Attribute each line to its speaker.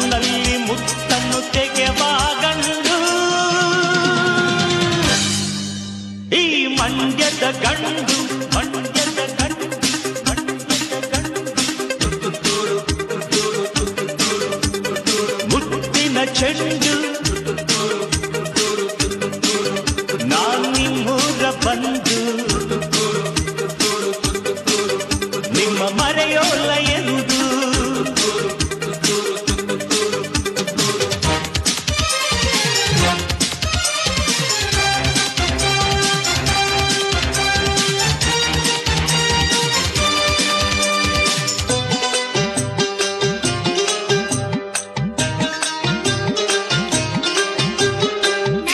Speaker 1: ಕಣ್ಣಲ್ಲಿ ಮುತ್ತನ್ನು ತೆಗೆವಾಗಂಡು ಈ ಮಂಡ್ಯದ ಗಂಡು ಮಂಡ್ಯದ ಗಂಡು ಮುತ್ತಿನ ಚೆಂಡು. ನಾನು ಬಂದು ನಿಮ್ಮ ಮರೆಯೋಲಯ